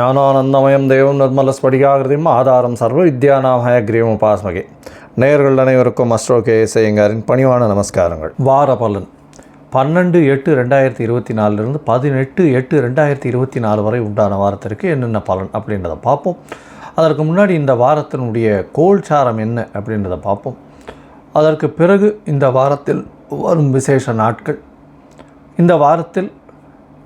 ஞானானந்தமயம் தேவம் நிர்மல ஸ்படிகாகிருதியும் ஆதாரம் சர்வ வித்யானாமய கிரீவம் உபாஸ்மகே. நேயர்கள் அனைவருக்கும் அஸ்ட்ரோ கே எஸ்ஐங்காரின் பணிவான நமஸ்காரங்கள். வார பலன். பன்னெண்டு எட்டு ரெண்டாயிரத்தி இருபத்தி நாலுலேருந்து பதினெட்டு எட்டு ரெண்டாயிரத்தி இருபத்தி நாலு வரை உண்டான வாரத்திற்கு என்னென்ன பலன் அப்படின்றத பார்ப்போம். அதற்கு முன்னாடி இந்த வாரத்தினுடைய கோல்சாரம் என்ன அப்படின்றத பார்ப்போம். அதற்கு பிறகு இந்த வாரத்தில் வரும் விசேஷ நாட்கள். இந்த வாரத்தில்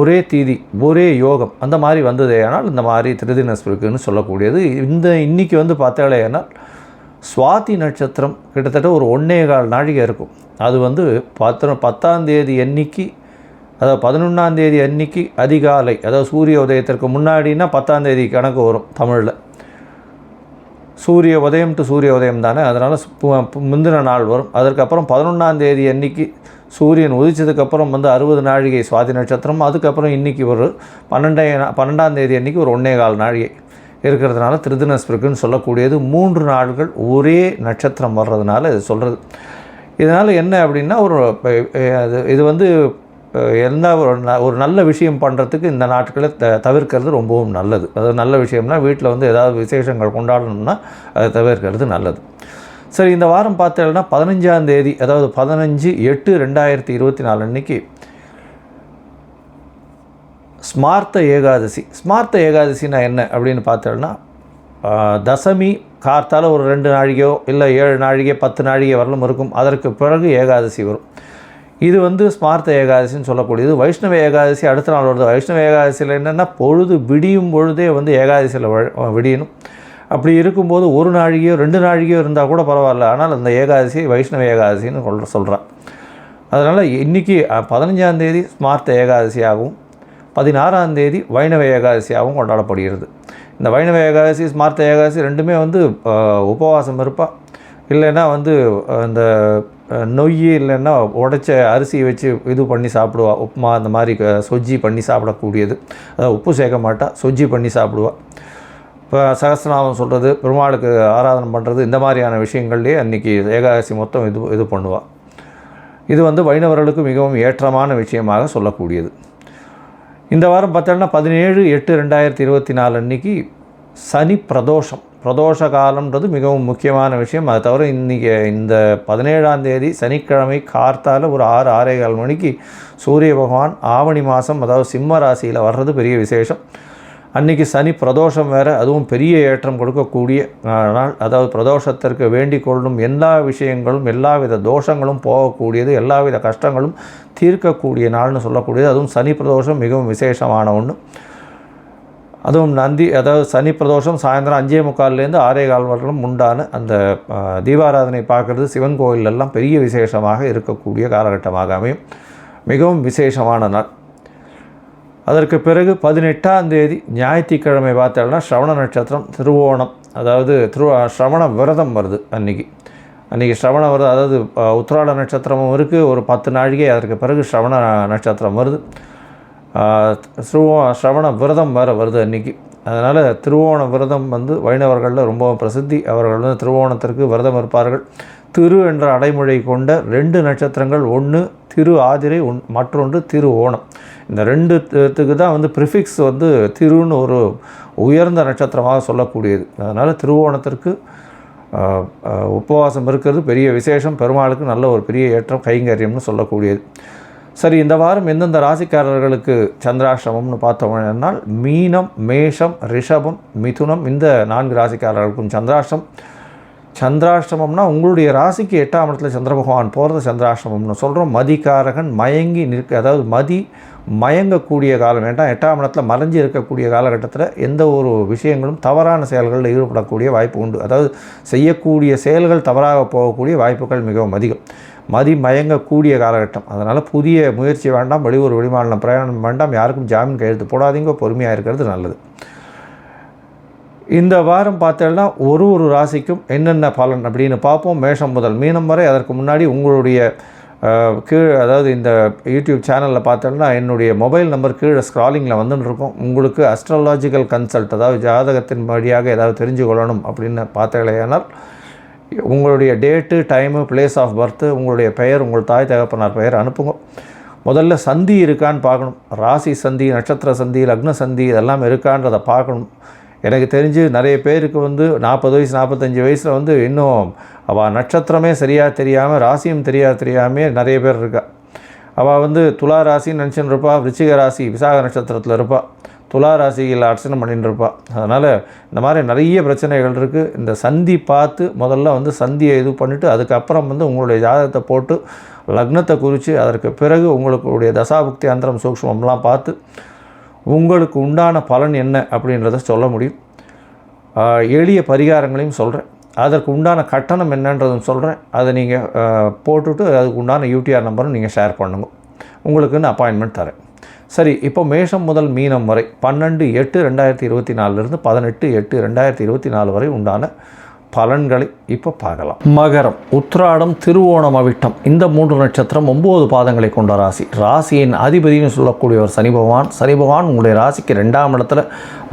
ஒரே தீதி ஒரே யோகம் அந்த மாதிரி வந்ததே ஆனால் இந்த மாதிரி திருதினஸ்பிருக்குன்னு சொல்லக்கூடியது. இந்த இன்றைக்கி வந்து பார்த்தாலேனால் சுவாதி நட்சத்திரம் கிட்டத்தட்ட ஒரு ஒன்றே கால் நாழிகை இருக்கும். அது வந்து பத்து பத்தாந்தேதி தேதி அதாவது பதினொன்றாந்தேதி அன்னைக்கு அதிகாலை அதாவது சூரிய உதயத்திற்கு முன்னாடினா பத்தாந்தேதி கணக்கு வரும் தமிழில். சூரிய உதயம் டு சூரிய உதயம் தானே அதனால் முந்தின நாள் வரும். அதற்கப்புறம் பதினொன்றாந்தேதி அன்னைக்கு சூரியன் உதிச்சதுக்கப்புறம் வந்து அறுபது நாழிகை சுவாதி நட்சத்திரம் அதுக்கப்புறம் இன்றைக்கி ஒரு பன்னெண்டே பன்னெண்டாம் தேதி அன்றைக்கி ஒரு ஒன்றே கால் நாழிகை இருக்கிறதுனால திருதினஸ்பிருக்குன்னு சொல்லக்கூடியது. மூன்று நாள்கள் ஒரே நட்சத்திரம் வர்றதுனால இது சொல்கிறது இதனால் என்ன அப்படின்னா ஒரு அது இது வந்து எந்த ஒரு ந ஒரு நல்ல விஷயம் பண்ணுறதுக்கு இந்த நாட்களை த தவிர்க்கிறது ரொம்பவும் நல்லது. அதாவது நல்ல விஷயம்னா வீட்டில் வந்து ஏதாவது விசேஷங்கள் கொண்டாடணும்னா அதை தவிர்க்கிறது நல்லது. சரி இந்த வாரம் பார்த்தேன்னா பதினஞ்சாம் தேதி அதாவது பதினஞ்சு எட்டு ரெண்டாயிரத்தி இருபத்தி நாலு அன்னைக்கு ஸ்மார்த்த ஏகாதசி. ஸ்மார்த்த ஏகாதசினா என்ன அப்படின்னு பார்த்தேன்னா தசமி கார்த்தால் ஒரு ரெண்டு நாழிகையோ இல்லை ஏழு நாழிகை பத்து நாழிகை வரலும் இருக்கும். அதற்கு பிறகு ஏகாதசி வரும். இது வந்து ஸ்மார்த்த ஏகாதசின்னு சொல்லக்கூடியது. வைஷ்ணவ ஏகாதசி அடுத்த நாள் வருது. வைஷ்ணவ ஏகாதசியில் என்னென்னா பொழுது விடியும் பொழுதே வந்து ஏகாதசியில் விடியணும். அப்படி இருக்கும்போது ஒரு நாழிகையோ ரெண்டு நாழிகையோ இருந்தால் கூட பரவாயில்ல. ஆனால் அந்த ஏகாதசி வைஷ்ணவ ஏகாதசின்னு சொல்கிற சொல்கிறான் அதனால் இன்றைக்கி பதினஞ்சாந்தேதி ஸ்மார்த்த ஏகாதசியாகவும் பதினாறாம் தேதி வைணவ ஏகாதசியாகவும் கொண்டாடப்படுகிறது. இந்த வைணவ ஏகாதசி ஸ்மார்த்த ஏகாதசி ரெண்டுமே வந்து உபவாசம் இருப்பா. இல்லைன்னா வந்து இந்த நொய் இல்லைன்னா உடைச்ச அரிசியை வச்சு இது பண்ணி சாப்பிடுவா. உப்புமா அந்த மாதிரி சொஜ்ஜி பண்ணி சாப்பிடக்கூடியது. அதாவது உப்பு சேர்க்க மாட்டா சொஜ்ஜி பண்ணி சாப்பிடுவா. இப்போ சகசிரநாமம் சொல்கிறது பெருமாளுக்கு ஆராதனை பண்ணுறது இந்த மாதிரியான விஷயங்கள்லேயே அன்றைக்கி ஏகாதசி மொத்தம் இது இது பண்ணுவாள் இது வந்து வைணவர்களுக்கு மிகவும் ஏற்றமான விஷயமாக சொல்லக்கூடியது. இந்த வாரம் பார்த்தோன்னா பதினேழு எட்டு ரெண்டாயிரத்தி இருபத்தி நாலு அன்றைக்கி சனி பிரதோஷம். பிரதோஷ காலம்ன்றது மிகவும் முக்கியமான விஷயம். அதை தவிர இன்றைக்கி இந்த பதினேழாம் தேதி சனிக்கிழமை கார்த்தால் ஒரு ஆறு ஆறே கால் மணிக்கு சூரிய பகவான் ஆவணி மாதம் அதாவது சிம்ம ராசியில் வர்றது பெரிய விசேஷம். அன்றைக்கி சனி பிரதோஷம் வேறு அதுவும் பெரிய ஏற்றம் கொடுக்கக்கூடிய நாள். அதாவது பிரதோஷத்திற்கு வேண்டிக் கொள்ளும் எல்லா விஷயங்களும் எல்லாவித தோஷங்களும் போகக்கூடியது எல்லாவித கஷ்டங்களும் தீர்க்கக்கூடிய நாள்னு சொல்லக்கூடியது. அதுவும் சனி பிரதோஷம் மிகவும் விசேஷமான ஒன்று அதுவும் நந்தி அதாவது சனி பிரதோஷம் சாயந்தரம் அஞ்சே முக்கால்லேருந்து ஆறே கால் வரலும் உண்டான அந்த தீபாராதனை பார்க்குறது சிவன் கோயிலெல்லாம் பெரிய விசேஷமாக இருக்கக்கூடிய காலகட்டமாக அமையும். மிகவும் விசேஷமான நாள். அதற்கு பிறகு பதினெட்டாம் தேதி ஞாயிற்றுக்கிழமை பார்த்தோம்னா ஸ்ரவண நட்சத்திரம் திருவோணம். அதாவது திரு ஸ்ரவண விரதம் வருது அன்றைக்கி அன்றைக்கி ஸ்ரவண விரதம் அதாவது உத்திராட நட்சத்திரமும் இருக்குது ஒரு பத்து நாழிகை அதற்கு பிறகு ஸ்ரவண நட்சத்திரம் வருது. திருவோ ஸ்ரவண விரதம் வேறு வருது அன்றைக்கி அதனால் திருவோண விரதம் வந்து வைணவர்களில் ரொம்பவும் பிரசித்தி. அவர்கள் வந்து திருவோணத்திற்கு விரதம் இருப்பார்கள். திரு என்ற அடைமொழி கொண்ட ரெண்டு நட்சத்திரங்கள் ஒன்று திரு ஆதிரை ஒன் மற்றொன்று திரு ஓணம் இந்த ரெண்டுத்துக்கு தான் வந்து ப்ரிஃபிக்ஸ் வந்து திருன்னு ஒரு உயர்ந்த நட்சத்திரமாக சொல்லக்கூடியது. அதனால் திருவோணத்திற்கு உபவாசம் இருக்கிறது பெரிய விசேஷம் பெருமாளுக்கு நல்ல ஒரு பெரிய ஏற்றம் கைங்கரியம்னு சொல்லக்கூடியது. சரி இந்த வாரம் எந்தெந்த ராசிக்காரர்களுக்கு சந்திராஷ்டமம்னு பார்த்தோம்னால் மீனம் மேஷம் ரிஷபம் மிதுனம் இந்த நான்கு ராசிக்காரர்களுக்கும் சந்திராஷ்டம். சந்திராஷ்டமம்னா உங்களுடைய ராசிக்கு எட்டாம் இடத்துல சந்திர பகவான் போகிறது சந்திராஷ்டமம்னு சொல்கிறோம் மதிகாரகன் மயங்கி நிற்க அதாவது மதி மயங்கக்கூடிய காலம் வேண்டாம் எட்டாம் இடத்துல மறைஞ்சு இருக்கக்கூடிய காலகட்டத்தில் எந்த ஒரு விஷயங்களும் தவறான செயல்களில் ஈடுபடக்கூடிய வாய்ப்பு உண்டு. அதாவது செய்யக்கூடிய செயல்கள் தவறாக போகக்கூடிய வாய்ப்புகள் மிகவும் அதிகம். மதி மயங்கக்கூடிய காலகட்டம். அதனால் புதிய முயற்சி வேண்டாம் வெளியூர் வெளிமாநிலம் பிரயாணம் வேண்டாம் யாருக்கும் ஜாமீன் கையெழுத்து போடாதீங்க பொறுமையாக இருக்கிறது நல்லது. இந்த வாரம் பார்த்தேன்னா ஒரு ஒரு ராசிக்கும் என்னென்ன பலன் அப்படின்னு பார்ப்போம். மேஷம் முதல் மீனம் வரை அதற்கு முன்னாடி உங்களுடைய கீழே அதாவது இந்த யூடியூப் சேனலில் பார்த்தோம்னா என்னுடைய மொபைல் நம்பர் கீழே ஸ்க்ராலிங்கில் வந்துன்னு இருக்கும். உங்களுக்கு அஸ்ட்ராலாஜிக்கல் கன்சல்ட் அதாவது ஜாதகத்தின் வழியாக ஏதாவது தெரிஞ்சு கொள்ளணும் அப்படின்னு பார்த்தீங்களேனால் உங்களுடைய date time place of birth உங்களுடைய பெயர் உங்கள் தாய் தகப்பனார் பெயர் அனுப்புங்க. முதல்ல சந்தி இருக்கான்னு பார்க்கணும். ராசி சந்தி நட்சத்திர சந்தி லக்ன சந்தி இதெல்லாம் இருக்கான்றதை பார்க்கணும். எனக்கு தெரிஞ்சு நிறைய பேருக்கு வந்து நாற்பது வயசு நாற்பத்தஞ்சு வயசில் வந்து இன்னும் அவள் நட்சத்திரமே சரியாக தெரியாமல் ராசியும் தெரியாது தெரியாமே நிறைய பேர் இருக்கா. அவள் வந்து துலா ராசின்னு நினச்சின்னு இருப்பாள் விருச்சிக ராசி விசாக நட்சத்திரத்தில் இருப்பாள் துலா ராசியில் அர்ச்சனை பண்ணிட்டு இருப்பாள் அதனால் இந்த மாதிரி நிறைய பிரச்சனைகள் இருக்குது இந்த சந்தி பார்த்து முதல்ல வந்து சந்தியை இது பண்ணிவிட்டு அதுக்கப்புறம் வந்து உங்களுடைய ஜாதகத்தை போட்டு லக்னத்தை குறித்து அதற்கு பிறகு உங்களுடைய தசாபுக்தி அந்தரம் சூக்ஷ்மம்லாம் பார்த்து உங்களுக்கு உண்டான பலன் என்ன அப்படின்றத சொல்ல முடியும். எளிய பரிகாரங்களையும் சொல்கிறேன் அதற்கு உண்டான கட்டணம் என்னன்றதும் சொல்கிறேன் அதை நீங்கள் போட்டுவிட்டு அதுக்கு உண்டான யூடிஆர் நம்பரும் நீங்கள் ஷேர் பண்ணுங்க. உங்களுக்குன்னு அப்பாயின்மெண்ட் தரேன். சரி இப்போ மேஷம் முதல் மீனம் வரை பன்னெண்டு எட்டு ரெண்டாயிரத்தி இருபத்தி நாலுலேருந்து பதினெட்டு எட்டு ரெண்டாயிரத்தி இருபத்தி நாலு வரை உண்டான பலன்களை இப்போ பார்க்கலாம். மகரம் உத்ராடம் திருவோணம் அவிட்டம். இந்த மூன்று நட்சத்திரம் ஒன்பது பாதங்களை கொண்ட ராசி. ராசியின் அதிபதினு சொல்லக்கூடியவர் சனி பகவான். சனி பகவான் உங்களுடைய ராசிக்கு ரெண்டாம் இடத்துல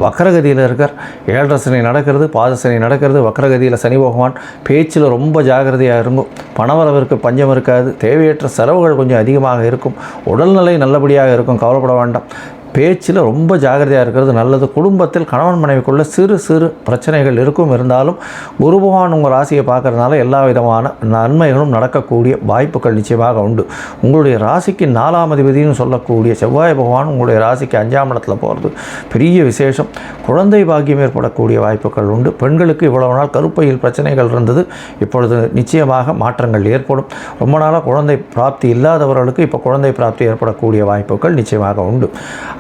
வக்கரகதியில் இருக்கார். ஏழரை சனி நடக்கிறது பாதசனி நடக்கிறது வக்கரகதியில் சனி பகவான். பேச்சில் ரொம்ப ஜாகிரதையாக இருக்கும். பணவரவிற்கு பஞ்சம் இருக்காது. தேவையற்ற செலவுகள் கொஞ்சம் அதிகமாக இருக்கும். உடல்நிலை நல்லபடியாக இருக்கும். கவலைப்பட வேண்டாம். பேச்சில் ரொம்ப ஜாகிரதையாக இருக்கிறது நல்லது. குடும்பத்தில் கணவன் மனைவிக்குள்ள சிறு சிறு பிரச்சனைகள் இருக்கும் இருந்தாலும் குரு பகவான் உங்கள் ராசியை பார்க்கறதுனால எல்லா விதமான நன்மைகளும் நடக்கக்கூடிய வாய்ப்புகள் நிச்சயமாக உண்டு. உங்களுடைய ராசிக்கு நாலாம் அதிபதினு சொல்லக்கூடிய செவ்வாய் பகவான் உங்களுடைய ராசிக்கு அஞ்சாம் இடத்துல போகிறது பெரிய விசேஷம். குழந்தை பாக்கியம் ஏற்படக்கூடிய வாய்ப்புகள் உண்டு. பெண்களுக்கு இவ்வளவு நாள் கருப்பையில் பிரச்சனைகள் இருந்தது. இப்பொழுது நிச்சயமாக மாற்றங்கள் ஏற்படும். ரொம்ப நாளாக குழந்தை பிராப்தி இல்லாதவர்களுக்கு இப்போ குழந்தை பிராப்தி ஏற்படக்கூடிய வாய்ப்புகள் நிச்சயமாக உண்டு.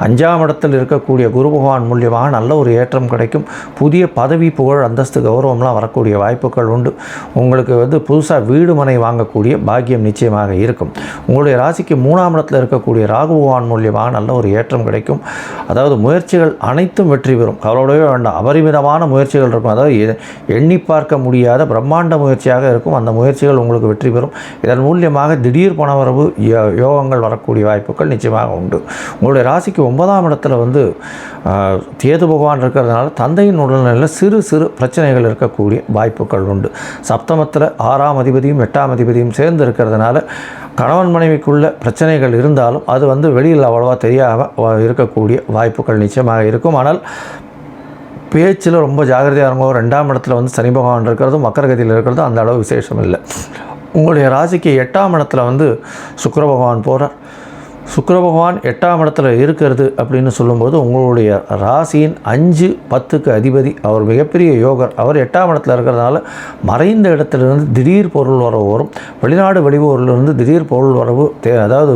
அஞ்சாம் இடத்தில் இருக்கக்கூடிய குரு பகவான் மூலியமாக நல்ல ஒரு ஏற்றம் கிடைக்கும். புதிய பதவி புகழ் அந்தஸ்து கௌரவம்லாம் வரக்கூடிய வாய்ப்புகள் உண்டு. உங்களுக்கு வந்து புதுசாக வீடு மனை வாங்கக்கூடிய பாக்கியம் நிச்சயமாக இருக்கும். உங்களுடைய ராசிக்கு மூணாம் இடத்தில் இருக்கக்கூடிய ராகு பகவான் மூலியமாக நல்ல ஒரு ஏற்றம் கிடைக்கும். அதாவது முயற்சிகள் அனைத்தும் வெற்றி பெறும். கவலைப்படவே வேண்டாம். அபரிமிதமான முயற்சிகள் இருக்கும். அதாவது எண்ணி பார்க்க முடியாத பிரம்மாண்ட முயற்சியாக இருக்கும். அந்த முயற்சிகள் உங்களுக்கு வெற்றி பெறும். இதன் மூலியமாக திடீர் பணவரவு யோ- யோகங்கள் வரக்கூடிய வாய்ப்புகள் நிச்சயமாக உண்டு. உங்களுடைய ராசிக்கு ஒன்பதாம் இடத்துல வந்து ஆஹ், கேது பகவான் இருக்கிறதுனால தந்தையின் உடல்நிலையில் சிறு சிறு பிரச்சனைகள் இருக்கக்கூடிய வாய்ப்புகள் உண்டு. சப்தமத்தில் ஆறாம் அதிபதியும் எட்டாம் அதிபதியும் சேர்ந்து இருக்கிறதுனால கணவன் மனைவிக்குள்ள பிரச்சனைகள் இருந்தாலும் அது வந்து வெளியில் அவ்வளோவா தெரியாமல் இருக்கக்கூடிய வாய்ப்புகள் நிச்சயமாக இருக்கும். ஆனால் பேச்சில் ரொம்ப ஜாகிரதையாக இருக்கும் ரெண்டாம் இடத்துல வந்து சனி பகவான் இருக்கிறதும் மக்கரகதியில் இருக்கிறதும் அந்த அளவு விசேஷம் இல்லை. உங்களுடைய ராசிக்கு எட்டாம் இடத்துல வந்து சுக்கர பகவான் போகிறார் சுக்கர பகவான் எட்டாம் இடத்துல இருக்கிறது அப்படின்னு சொல்லும்போது உங்களுடைய ராசியின் அஞ்சு பத்துக்கு அதிபதி அவர் மிகப்பெரிய யோகர். அவர் எட்டாம் இடத்துல இருக்கிறதுனால மறைந்த இடத்துலேருந்து திடீர் பொருள் வரவு வரும். வெளிநாடு வெளியூர்லேருந்து திடீர் பொருள் வரவு தே அதாவது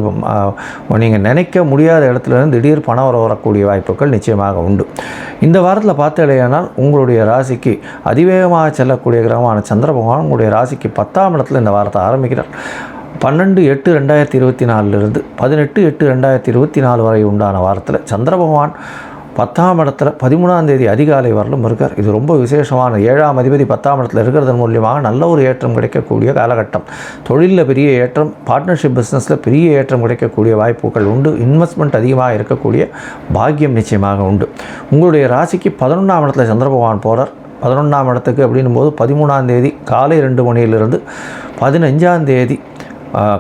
நீங்கள் நினைக்க முடியாத இடத்துலேருந்து திடீர் பணம் வர வரக்கூடிய வாய்ப்புகள் நிச்சயமாக உண்டு. இந்த வாரத்தில் பார்த்தீங்கன்னா உங்களுடைய ராசிக்கு அதிவேகமாக செல்லக்கூடிய கிரகமான சந்திர பகவான் உங்களுடைய ராசிக்கு பத்தாம் இடத்துல இந்த வாரத்தை ஆரம்பிக்கிறார். பன்னெண்டு எட்டு ரெண்டாயிரத்தி இருபத்தி நாலுலேருந்து பதினெட்டு எட்டு ரெண்டாயிரத்தி இருபத்தி நாலு வரை உண்டான வாரத்தில் சந்திர பகவான் பத்தாம் இடத்துல பதிமூணாம் தேதி அதிகாலை வரலும் இருக்கார். இது ரொம்ப விசேஷமான ஏழாம் அதிபதி பத்தாம் இடத்துல இருக்கிறதன் மூலியமாக நல்ல ஒரு ஏற்றம் கிடைக்கக்கூடிய காலகட்டம். தொழிலில் பெரிய ஏற்றம் பார்ட்னர்ஷிப் பிஸ்னஸில் பெரிய ஏற்றம் கிடைக்கக்கூடிய வாய்ப்புகள் உண்டு. இன்வெஸ்ட்மெண்ட் அதிகமாக இருக்கக்கூடிய பாக்கியம் நிச்சயமாக உண்டு. உங்களுடைய ராசிக்கு பதினொன்றாம் இடத்துல சந்திர பகவான் போகிறார் பதினொன்றாம் இடத்துக்கு அப்படின்னும் போது பதிமூணாம் தேதி காலை ரெண்டு மணியிலிருந்து பதினஞ்சாம் தேதி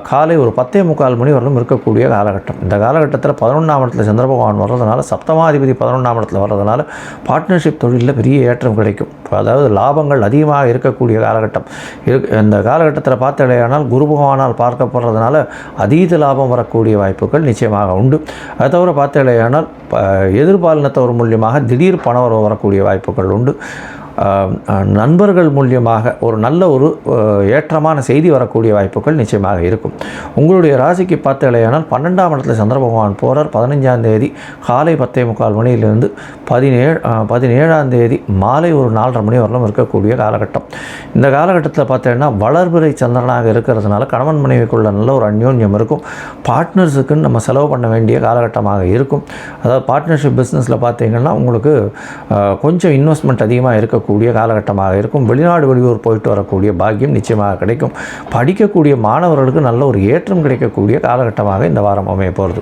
காலை ஒரு பத்தே முக்கால் மணி வரலும் இருக்கக்கூடிய காலகட்டம். இந்த காலகட்டத்தில் பதினொன்றாம் இடத்துல சந்திர பகவான் வர்றதுனால சப்தமாதிபதி பதினொன்றாம் இடத்துல வர்றதுனால பார்ட்னர்ஷிப் தொழிலில் பெரிய ஏற்றம் கிடைக்கும். அதாவது லாபங்கள் அதிகமாக இருக்கக்கூடிய காலகட்டம். இருக்கு இந்த காலகட்டத்தில் பார்த்தடையானால் குரு பகவானால் பார்க்கப்படுறதுனால அதீத லாபம் வரக்கூடிய வாய்ப்புகள் நிச்சயமாக உண்டு. அது தவிர பார்த்தடையானால் எதிர்பாலினத்தவர் மூலியமாக திடீர் பணவரவு வரக்கூடிய வாய்ப்புகள் உண்டு. நண்பர்கள் மூலியமாக ஒரு நல்ல ஒரு ஏற்றமான செய்தி வரக்கூடிய வாய்ப்புகள் நிச்சயமாக இருக்கும். உங்களுடைய ராசிக்கு பார்த்தலையானால் பன்னெண்டாம் இடத்துல சந்திர பகவான் போகிறார் பதினஞ்சாம் தேதி காலை பத்தே முக்கால் மணியிலிருந்து பதினேழு பதினேழாம் தேதி மாலை ஒரு நாலரை மணி வரலும் இருக்கக்கூடிய காலகட்டம். இந்த காலகட்டத்தில் பார்த்தீங்கன்னா வளர்பிறை சந்திரனாக இருக்கிறதுனால கணவன் மனைவிக்குள்ள நல்ல ஒரு அந்யோன்யம் இருக்கும். பார்ட்னர்ஸுக்குன்னு நம்ம செலவு பண்ண வேண்டிய காலகட்டமாக இருக்கும். அதாவது பார்ட்னர்ஷிப் பிஸ்னஸில் பார்த்தீங்கன்னா உங்களுக்கு கொஞ்சம் இன்வெஸ்ட்மெண்ட் அதிகமாக இருக்க இருக்கக்கூடிய காலகட்டமாக இருக்கும். வெளிநாடு வெளியூர் போயிட்டு வரக்கூடிய பாக்கியம் நிச்சயமாக கிடைக்கும். படிக்கக்கூடிய மாணவர்களுக்கு நல்ல ஒரு ஏற்றம் கிடைக்கக்கூடிய காலகட்டமாக இந்த வாரம் அமைய போகிறது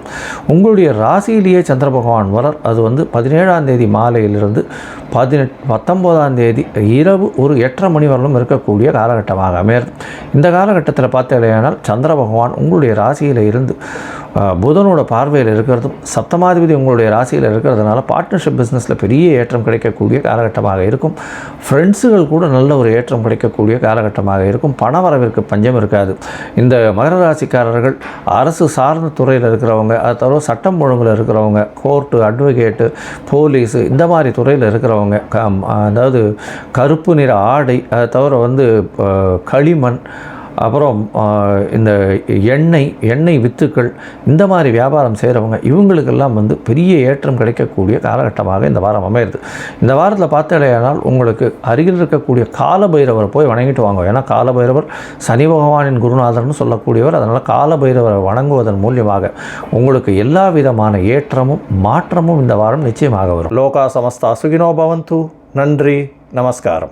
உங்களுடைய ராசியிலேயே சந்திர பகவான் வரார். அது வந்து பதினேழாம் தேதி மாலையிலிருந்து பதினெட் பத்தொம்போதாம் தேதி இரவு ஒரு எட்டரை மணி வரலும் இருக்கக்கூடிய காலகட்டமாக அமையிறது இந்த காலகட்டத்தில் பார்த்தீங்கன்னா சந்திர பகவான் உங்களுடைய ராசியில் இருந்து புதனோட பார்வையில் இருக்கிறதும் சப்தமாதிபதி உங்களுடைய ராசியில் இருக்கிறதுனால பார்ட்னர்ஷிப் பிஸ்னஸில் பெரிய ஏற்றம் கிடைக்கக்கூடிய காலகட்டமாக இருக்கும். ஃப்ரெண்ட்ஸுகள் கூட நல்ல ஒரு ஏற்றம் கிடைக்கக்கூடிய காலகட்டமாக இருக்கும். பண வரவிற்கு பஞ்சம் இருக்காது. இந்த மகர ராசிக்காரர்கள் அரசு சார்ந்த துறையில் இருக்கிறவங்க அது தவிர சட்டம் ஒழுங்கில் இருக்கிறவங்க கோர்ட்டு அட்வொகேட்டு போலீஸு இந்த மாதிரி துறையில் இருக்கிறவங்க க- அதாவது கருப்பு நிற ஆடை அதை தவிர வந்து களிமண் அப்புறம் இந்த எண்ணெய் எண்ணெய் வித்துக்கள் இந்த மாதிரி வியாபாரம் செய்கிறவங்க இவங்களுக்கெல்லாம் வந்து பெரிய ஏற்றம் கிடைக்கக்கூடிய காலகட்டமாக இந்த வாரம் அமையிறது. இந்த வாரத்தில் பார்த்தலையானால் உங்களுக்கு அருகில் இருக்கக்கூடிய காலபைரவரை போய் வணங்கிட்டு வாங்க. ஏன்னா காலபைரவர் சனி பகவானின் குருநாதர்னு சொல்லக்கூடியவர். அதனால் காலபைரவரை வணங்குவதன் மூலியமாக உங்களுக்கு எல்லா விதமான ஏற்றமும் மாற்றமும் இந்த வாரம் நிச்சயமாக வரும். லோகா சமஸ்தா சுகினோ பவந்து. நன்றி. நமஸ்காரம்.